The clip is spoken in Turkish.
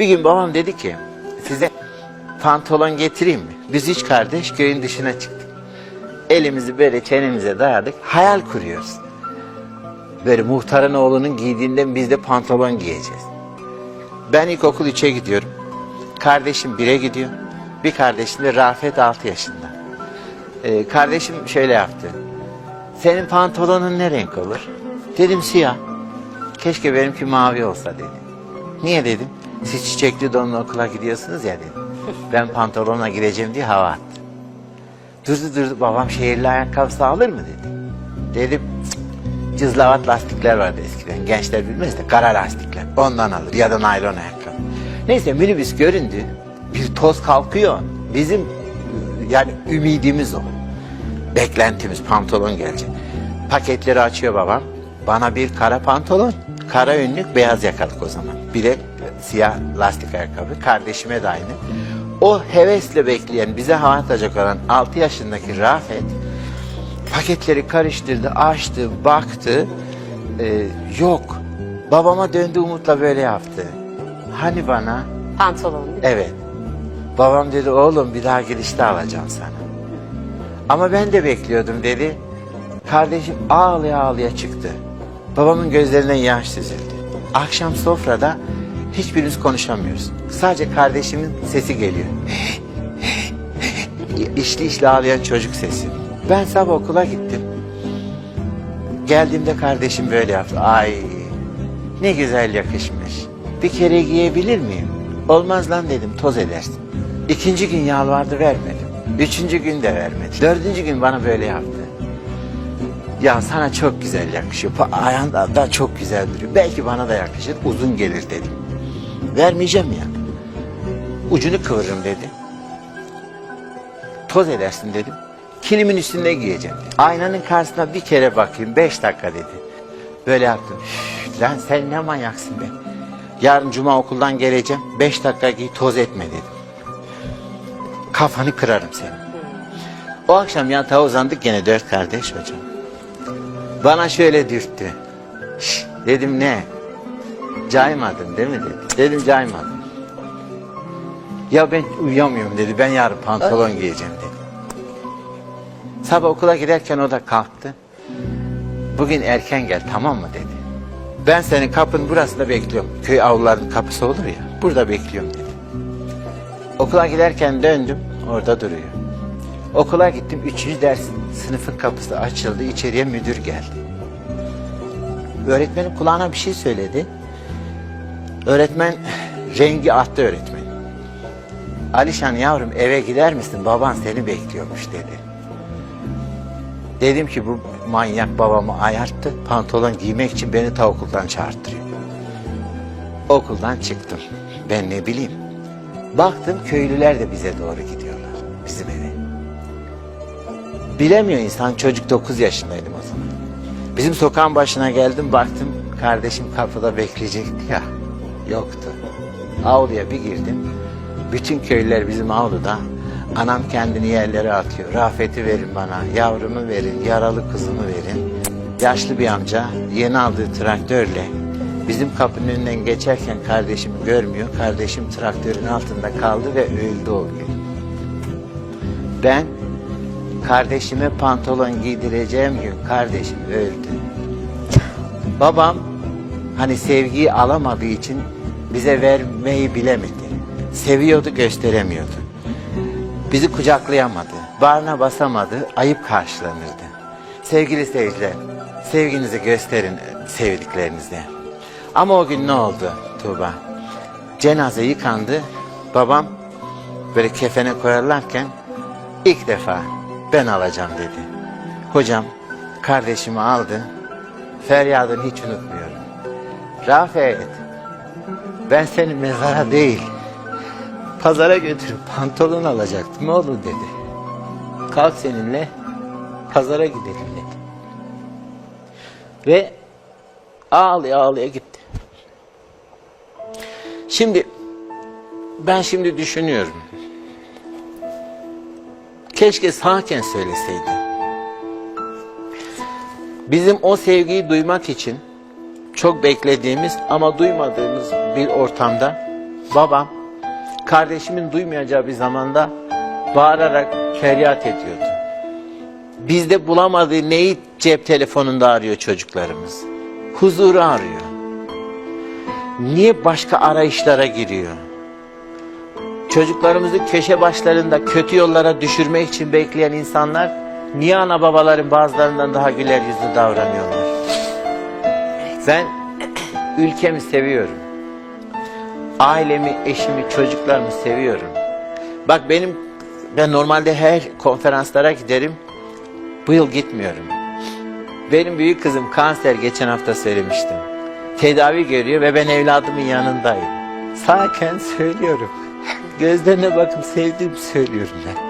Bir gün babam dedi ki size pantolon getireyim mi? Biz üç kardeş köyün dışına çıktık. Elimizi böyle çenemize dayadık. Hayal kuruyoruz. Böyle muhtarın oğlunun giydiğinden biz de pantolon giyeceğiz. Ben ilkokul 3'e gidiyorum. Kardeşim 1'e gidiyor. Bir kardeşim de Rafet 6 yaşında. Ee, kardeşim şöyle yaptı. Senin pantolonun ne renk olur? Dedim siyah. Keşke benimki mavi olsa dedi. Niye dedim? Siz çiçekli donla okula gidiyorsunuz ya dedim. Ben pantolonla gideceğim diye hava attı. Durdu durdu babam şehirli ayakkabısı alır mı dedi. Dedim "Cık, cızlavat lastikler vardı eskiden. Gençler bilmez de kara lastikler. Ondan alır ya da naylon ayakkabı. Neyse minibüs göründü. Bir toz kalkıyor. Bizim yani ümidimiz o. Beklentimiz pantolon gelecek. Paketleri açıyor babam. Bana bir kara pantolon, kara önlük, beyaz yakalık o zaman. Bir de siyah lastik ayakkabı. Kardeşime de aynı. O hevesle bekleyen, bize hava atacak olan 6 yaşındaki Rafet paketleri karıştırdı, açtı, baktı. Ee, yok. Babama döndü umutla böyle yaptı. Hani bana? Pantolon? Evet. Babam dedi oğlum bir daha girişte alacağım sana. Ama ben de bekliyordum dedi. Kardeşim ağlaya ağlaya çıktı. Babamın gözlerinden yaş süzüldü. Akşam sofrada hiçbirimiz konuşamıyoruz. Sadece kardeşimin sesi geliyor. İşli işli ağlayan çocuk sesi. Ben sabah okula gittim. Geldiğimde kardeşim böyle yaptı. Ay ne güzel yakışmış. Bir kere giyebilir miyim? Olmaz lan dedim toz edersin. İkinci gün yalvardı vermedim. Üçüncü gün de vermedi. Dördüncü gün bana böyle yaptı. Ya sana çok güzel yakışıyor. Ayağında da çok güzel duruyor. Belki bana da yakışır. Uzun gelir dedim. Vermeyeceğim ya. Ucunu kıvırırım dedi. Toz edersin dedim. Kilimin üstünde giyeceğim. dedi. Aynanın karşısına bir kere bakayım. Beş dakika dedi. Böyle yaptım. "Üf, Lan sen ne manyaksın be. Yarın cuma okuldan geleceğim. Beş dakika giy toz etme dedim. Kafanı kırarım senin. O akşam yatağa uzandık gene dört kardeş hocam. Bana şöyle dürttü. "Şş," dedim ne? Caymadın değil mi dedi. Dedim caymadım. Ya ben uyuyamıyorum dedi. Ben yarın pantolon giyeceğim dedi. Sabah okula giderken o da kalktı. Bugün erken gel tamam mı dedi. Ben senin kapının burasında bekliyorum. Köy avlularının kapısı olur ya. Burada bekliyorum dedi. Okula giderken döndüm. Orada duruyor. Okula gittim. Üçüncü ders sınıfın kapısı açıldı. İçeriye müdür geldi. Öğretmenin kulağına bir şey söyledi. Öğretmen rengi attı öğretmen. Alişan yavrum eve gider misin? Baban seni bekliyormuş dedi. Dedim ki bu manyak babamı ayarttı. Pantolon giymek için beni ta okuldan çağırttırıyor. Okuldan çıktım. Ben ne bileyim. Baktım köylüler de bize doğru gidiyorlar. Bizim eve. Bilemiyor insan. Çocuk 9 yaşındaydım o zaman. Bizim sokağın başına geldim baktım kardeşim kapıda bekleyecekti ya. Yoktu. Avluya bir girdim. Bütün köylüler bizim avluda. Anam kendini yerlere atıyor. Rafet'i verin bana, yavrumu verin, yaralı kızımı verin. Yaşlı bir amca yeni aldığı traktörle bizim kapının önünden geçerken kardeşimi görmüyor. Kardeşim traktörün altında kaldı ve öldü o gün. Ben kardeşime pantolon giydireceğim gün kardeşim öldü. Babam hani sevgiyi alamadığı için bize vermeyi bilemedi. Seviyordu gösteremiyordu. Bizi kucaklayamadı. Bağrına basamadı. Ayıp karşılanırdı. Sevgili seyirciler, sevginizi gösterin sevdiklerinizle. Ama o gün ne oldu Tuğba? Cenaze yıkandı. Babam böyle kefene koyarlarken ilk defa ben alacağım dedi. Hocam kardeşimi aldı. Feryadını hiç unutmuyorum. Rafet ben seni mezara değil pazara götürüp pantolon alacaktım olur dedi. Kalk seninle pazara gidelim dedi. Ve ağlaya ağlaya gitti. Şimdi ben şimdi düşünüyorum. Keşke sağken söyleseydi. Bizim o sevgiyi duymak için çok beklediğimiz ama duymadığımız bir ortamda babam kardeşimin duymayacağı bir zamanda bağırarak feryat ediyordu. Bizde bulamadığı neyi cep telefonunda arıyor çocuklarımız? Huzuru arıyor. Niye başka arayışlara giriyor? Çocuklarımızı köşe başlarında kötü yollara düşürmek için bekleyen insanlar niye ana babaların bazılarından daha güler yüzlü davranıyorlar? Ben ülkemi seviyorum. Ailemi, eşimi, çocuklarımı seviyorum. Bak benim ben normalde her konferanslara giderim. Bu yıl gitmiyorum. Benim büyük kızım kanser geçen hafta söylemiştim. Tedavi görüyor ve ben evladımın yanındayım. Sağken söylüyorum. Gözlerine bakıp sevdiğimi söylüyorum ben.